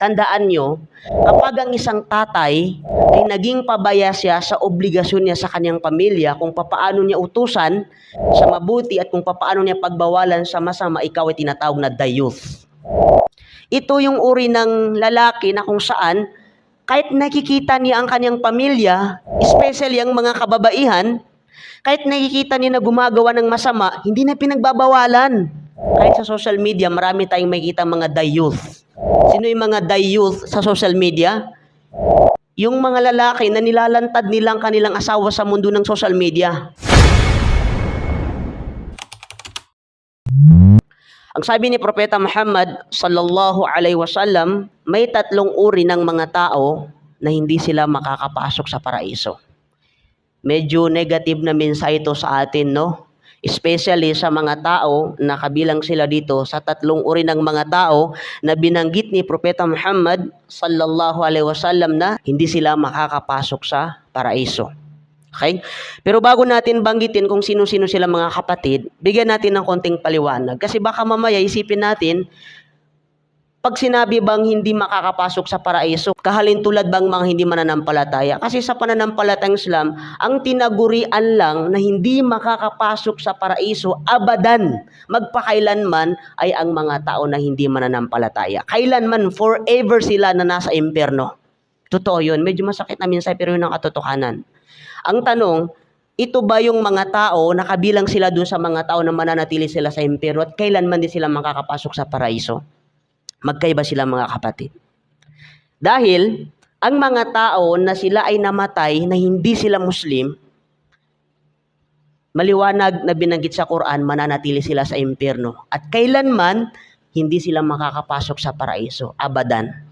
tandaan nyo, kapag ang isang tatay ay naging pabaya siya sa obligasyon niya sa kanyang pamilya, kung papaano niya utusan sa mabuti at kung papaano niya pagbawalan sa masama, ikaw ay tinatawag na dayuth. Ito yung uri ng lalaki na kung saan kahit nakikita niya ang kanyang pamilya, especially ang mga kababaihan, kahit nakikita niya na gumagawa ng masama, hindi na pinagbabawalan. Kahit sa social media, marami tayong makikita mga dayuth. Sino yung mga dayuth sa social media? Yung mga lalaki na nilalantad nilang kanilang asawa sa mundo ng social media. Ang sabi ni Propeta Muhammad sallallahu alaihi wasallam, may tatlong uri ng mga tao na hindi sila makakapasok sa paraiso. Medyo negative na mensahe ito sa atin, no? Especially sa mga tao na kabilang sila dito sa tatlong uri ng mga tao na binanggit ni Propeta Muhammad sallallahu alaihi wasallam na hindi sila makakapasok sa paraiso. Okay? Pero bago natin banggitin kung sino-sino sila mga kapatid, bigyan natin ng konting paliwanag. Kasi baka mamaya isipin natin, pag sinabi bang hindi makakapasok sa paraiso, kahalin tulad bang mga hindi mananampalataya? Kasi sa pananampalatayang Islam, ang tinagurian lang na hindi makakapasok sa paraiso, abadan, magpakailanman ay ang mga tao na hindi mananampalataya. Kailanman, forever sila na nasa impyerno. Totoo yun. Medyo masakit na minsan pero yun ang katotohanan. Ang tanong, ito ba yung mga tao na kabilang sila dun sa mga tao na mananatili sila sa impyerno at kailanman din sila makakapasok sa paraiso? Magkaiba sila mga kapatid. Dahil ang mga tao na sila ay namatay na hindi sila Muslim, maliwanag na binanggit sa Quran, mananatili sila sa impyerno. At kailanman, hindi sila makakapasok sa paraiso. Abadan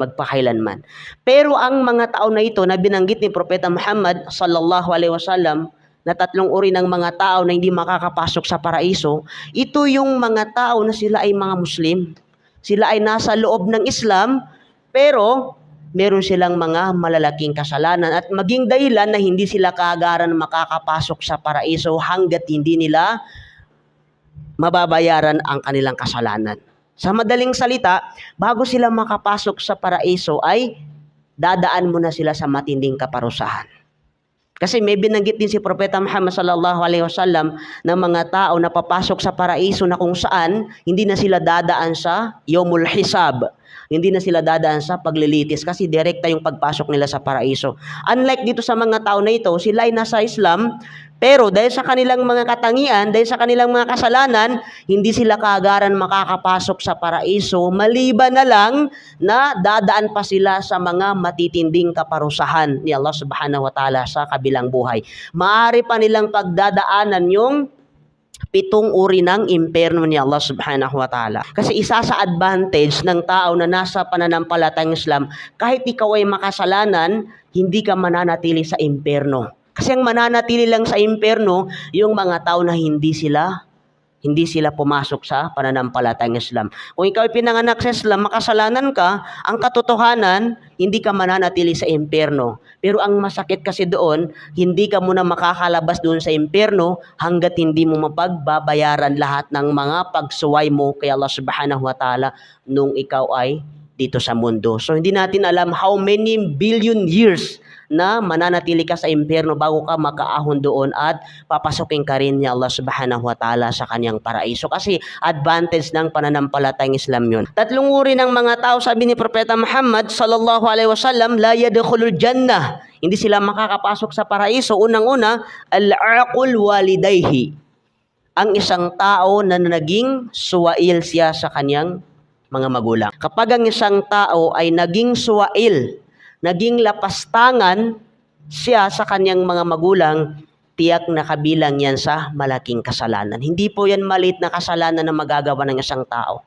magpakailanman. Pero ang mga tao na ito na binanggit ni Propeta Muhammad sallallahu alaihi wasallam na tatlong uri ng mga tao na hindi makakapasok sa paraiso, ito yung mga tao na sila ay mga Muslim. Sila ay nasa loob ng Islam, pero meron silang mga malalaking kasalanan at maging dahilan na hindi sila kaagaran makakapasok sa paraiso hanggat hindi nila mababayaran ang kanilang kasalanan. Sa madaling salita, bago sila makapasok sa paraiso ay dadaan muna sila sa matinding kaparusahan. Kasi may binanggit din si Propeta Muhammad sallallahu alaihi wasallam ng mga tao na papasok sa paraiso na kung saan hindi na sila dadaan sa yomul hisab. Hindi na sila dadaan sa paglilitis kasi direkta yung pagpasok nila sa paraiso. Unlike dito sa mga tao na ito, sila ay nasa Islam, pero dahil sa kanilang mga katangian, dahil sa kanilang mga kasalanan, hindi sila kaagaran makakapasok sa paraiso, maliban na lang na dadaan pa sila sa mga matitinding kaparusahan ni Allah subhanahu wa ta'ala sa kabilang buhay. Maari pa nilang pagdadaanan yung pitong uri ng imperno ni Allah subhanahu wa ta'ala. Kasi isa sa advantage ng tao na nasa pananampalatayang Islam, kahit ikaw ay makasalanan, hindi ka mananatili sa imperno. Kasi ang mananatili lang sa imperno, yung mga tao na hindi sila hindi sila pumasok sa pananampalatayang Islam. Kung ikaw ay pinanganak sa Islam, makasalanan ka, ang katotohanan, hindi ka mananatili sa impyerno. Pero ang masakit kasi doon, hindi ka muna makakalabas doon sa impyerno hanggat hindi mo mapagbabayaran lahat ng mga pagsuway mo kay Allah subhanahu wa ta'ala nung ikaw ay dito sa mundo. So hindi natin alam how many billion years na mananatili ka sa impyerno bago ka makaahon doon at papasukin ka rin ni Allah subhanahu wa ta'ala sa kanyang paraiso. Kasi advantage ng pananampalatayang Islam yun. Tatlong uri ng mga tao, sabi ni Propeta Muhammad sallallahu alaihi wasallam, la yadkhulul jannah. Hindi sila makakapasok sa paraiso. Unang-una, al-aqul walidayhi. Ang isang tao na naging suwail siya sa kanyang mga magulang. Kapag ang isang tao ay naging suwail naging lapastangan siya sa kanyang mga magulang, tiyak na kabilang yan sa malaking kasalanan. Hindi po yan malit na kasalanan na magagawa ng isang tao.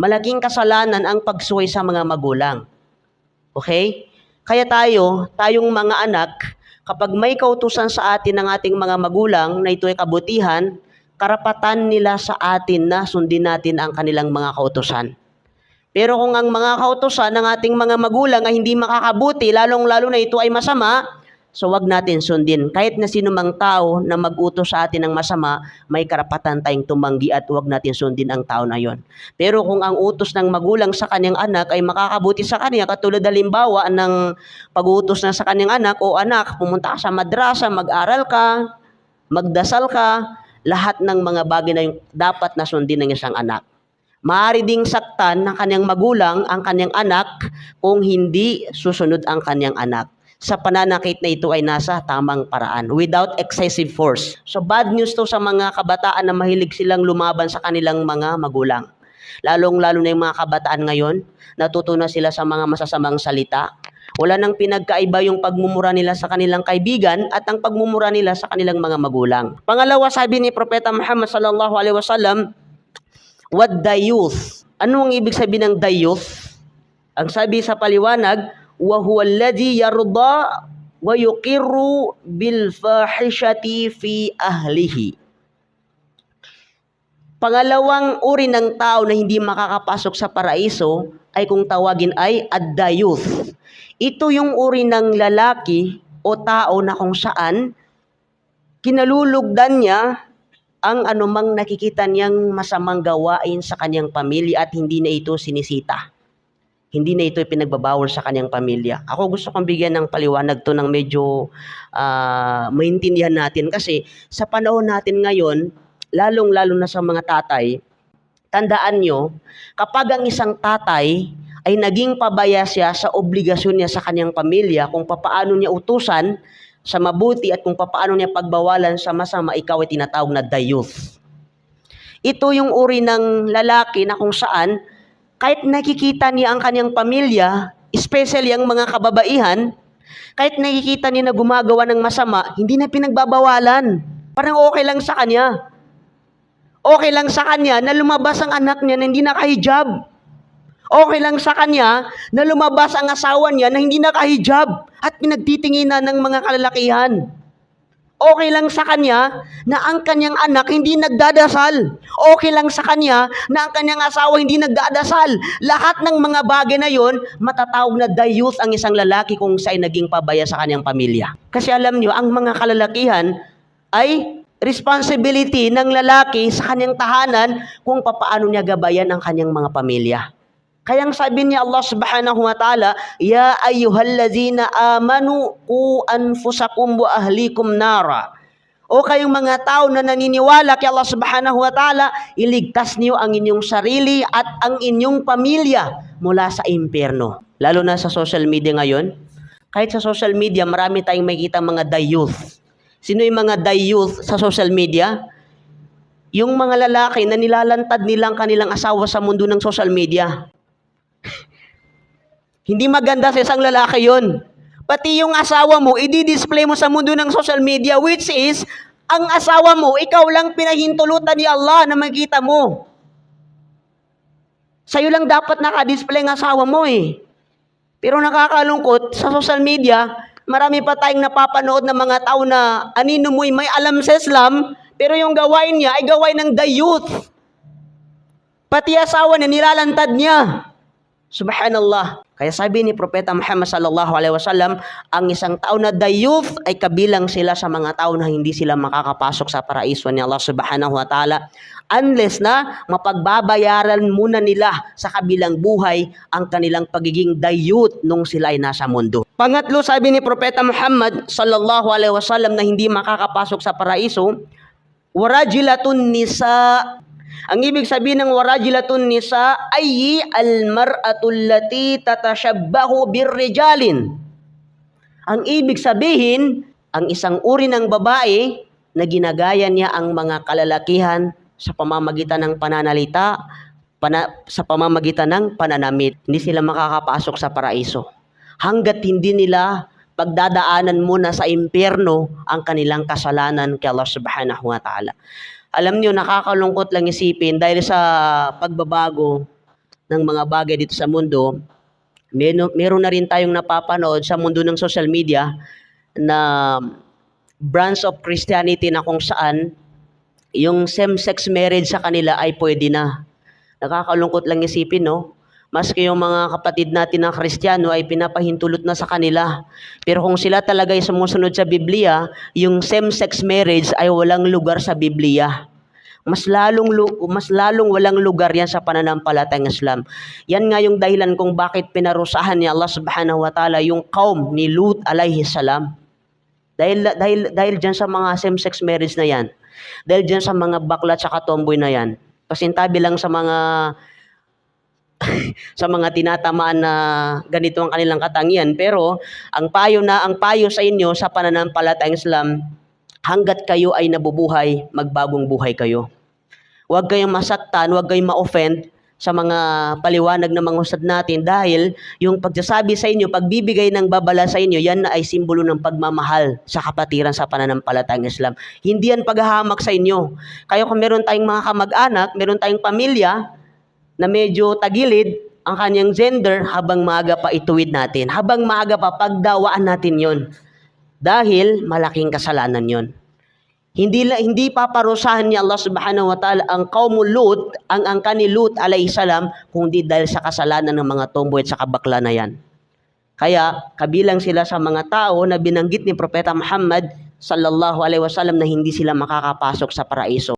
Malaking kasalanan ang pagsuway sa mga magulang. Okay? Kaya tayo, tayong mga anak, kapag may kautusan sa atin ng ating mga magulang na ito ay kabutihan, karapatan nila sa atin na sundin natin ang kanilang mga kautusan. Pero kung ang mga kautosan ng ating mga magulang ay hindi makakabuti, lalong-lalo na ito ay masama, So wag natin sundin. Kahit na sino mang tao na mag-utos sa atin ng masama, may karapatan tayong tumanggi at wag natin sundin ang tao na yon. Pero kung ang utos ng magulang sa kanyang anak ay makakabuti sa kanya, katulad halimbawa ng pag-utos na sa kanyang anak, o anak, pumunta ka sa madrasa, mag-aral ka, magdasal ka, lahat ng mga bagay na yung dapat na sundin ng isang anak. Maaari ding saktan ng kanyang magulang ang kanyang anak kung hindi susunod ang kanyang anak. Sa pananakit na ito ay nasa tamang paraan, without excessive force. So bad news to sa mga kabataan na mahilig silang lumaban sa kanilang mga magulang. Lalong-lalo na yung mga kabataan ngayon, natuto na sila sa mga masasamang salita. Wala nang pinagkaiba yung pagmumura nila sa kanilang kaibigan at ang pagmumura nila sa kanilang mga magulang. Pangalawa, sabi ni Propeta Muhammad sallallahu alaihi wasallam, what the youth. Ano ang ibig sabihin ng the youth? Ang sabi sa paliwanag, wa huwa alladhi yarda wa yuqirru bil fahishati fi ahlihi. Pangalawang uri ng tao na hindi makakapasok sa paraiso ay kung tawagin ay ad-dayuth. Ito yung uri ng lalaki o tao na kung saan kinalulugdan niya ang anumang nakikita niyang masamang gawain sa kanyang pamilya at hindi na ito sinisita. Hindi na ito pinagbabawal sa kanyang pamilya. Ako gusto kong bigyan ng paliwanag to ng medyo ah, maintindihan natin kasi sa panahon natin ngayon, lalong-lalo na sa mga tatay, tandaan nyo, kapag ang isang tatay ay naging pabaya siya sa obligasyon niya sa kanyang pamilya, kung papaano niya utusan sa mabuti at kung papaano niya pagbawalan sa masama, ikaw ay tinatawag na the youth. Ito yung uri ng lalaki na kung saan kahit nakikita niya ang kanyang pamilya, especially ang mga kababaihan, kahit nakikita niya na gumagawa ng masama, hindi na pinagbabawalan. Parang okay lang sa kanya. Okay lang sa kanya na lumabas ang anak niya na hindi nakahijab. Okay lang sa kanya na lumabas ang asawa niya na hindi nakahijab at pinagtitinginan ng mga kalalakihan. Okay lang sa kanya na ang kanyang anak hindi nagdadasal. Okay lang sa kanya na ang kanyang asawa hindi nagdadasal. Lahat ng mga bagay na yon, matatawag na the youth ang isang lalaki kung siya ay naging pabaya sa kanyang pamilya. Kasi alam nyo, ang mga kalalakihan ay responsibility ng lalaki sa kanyang tahanan kung papaano niya gabayan ang kanyang mga pamilya. Kaya ang sabi ni Allah subhanahu wa ta'ala, Ya ayyuhallazina amanu ku anfusakum wa ahlikum nara. O kayong mga tao na naniniwala kay Allah subhanahu wa ta'ala, iligtas niyo ang inyong sarili at ang inyong pamilya mula sa impyerno. Lalo na sa social media ngayon. Kahit sa social media, marami tayong makikita mga the youth. Sino yung mga the youth sa social media? Yung mga lalaki na nilalantad nilang kanilang asawa sa mundo ng social media. Hindi maganda sa isang lalaki yon. Pati yung asawa mo, i-display mo sa mundo ng social media, which is, ang asawa mo, ikaw lang pinahintulutan ni Allah na makita mo. Sa'yo lang dapat naka-display ang asawa mo eh. Pero nakakalungkot, sa social media, marami pa tayong napapanood ng mga tao na anino mo'y may alam sa Islam, pero yung gawain niya ay gawain ng the youth. Pati asawa niya, nilalantad niya. Subhanallah. Kaya sabi ni Propeta Muhammad sallallahu alaihi wasallam, ang isang tao na youth ay kabilang sila sa mga tao na hindi sila makakapasok sa paraiso ni Allah subhanahu wa ta'ala unless na mapagbabayaran muna nila sa kabilang buhay ang kanilang pagiging youth nung sila ay nasa mundo. Pangatlo, sabi ni Propeta Muhammad sallallahu alaihi wasallam na hindi makakapasok sa paraiso, warajilatun nisa ang ibig sabihin ng warajilatun nisa ay al-mar'atul lati tatashabbahu birrijalin. Ang ibig sabihin, ang isang uri ng babae na ginagaya niya ang mga kalalakihan sa pamamagitan ng pananalita, pana, sa pamamagitan ng pananamit. Hindi sila makakapasok sa paraiso. Hanggat hindi nila pagdadaanan muna sa impyerno ang kanilang kasalanan kay Allah subhanahu wa ta'ala. Alam niyo, nakakalungkot lang isipin dahil sa pagbabago ng mga bagay dito sa mundo, meron, meron na rin tayong napapanood sa mundo ng social media na branch of Christianity na kung saan yung same-sex marriage sa kanila ay pwede na. Nakakalungkot lang isipin, no? Maski yung mga kapatid natin ng Kristiyano ay pinapahintulot na sa kanila. Pero kung sila talaga ay sumusunod sa Biblia, yung same-sex marriage ay walang lugar sa Biblia. Mas lalong mas lalong walang lugar yan sa pananampalatayang Islam. Yan nga yung dahilan kung bakit pinarusahan ni Allah Subhanahu wa Ta'ala yung kaum ni Lut alayhi salam. Dahil dahil dahil diyan sa mga same-sex marriage na yan. Dahil diyan sa mga bakla at tomboy na yan. Pasintabi lang sa mga sa mga tinatamaan na ganito ang kanilang katangian. Pero ang payo na ang payo sa inyo sa pananampalatayang Islam, hanggat kayo ay nabubuhay, magbagong buhay kayo. Huwag kayong masaktan, huwag kayong ma-offend sa mga paliwanag ng mga ustad natin dahil yung pagsasabi sa inyo, pagbibigay ng babala sa inyo, yan na ay simbolo ng pagmamahal sa kapatiran sa pananampalatayang Islam. Hindi yan paghahamak sa inyo. Kaya kung meron tayong mga kamag-anak, meron tayong pamilya na medyo tagilid ang kanyang gender habang maaga pa ituwid natin. Habang maaga pa, pagdawaan natin yon Dahil malaking kasalanan yon. Hindi hindi paparusahan ni Allah Subhanahu wa Ta'ala ang kaum Lut, ang angka ni Lut alayhi salam, kundi dahil sa kasalanan ng mga tomboy at sa kabakla na yan. Kaya kabilang sila sa mga tao na binanggit ni Propeta Muhammad sallallahu alaihi wasallam na hindi sila makakapasok sa paraiso.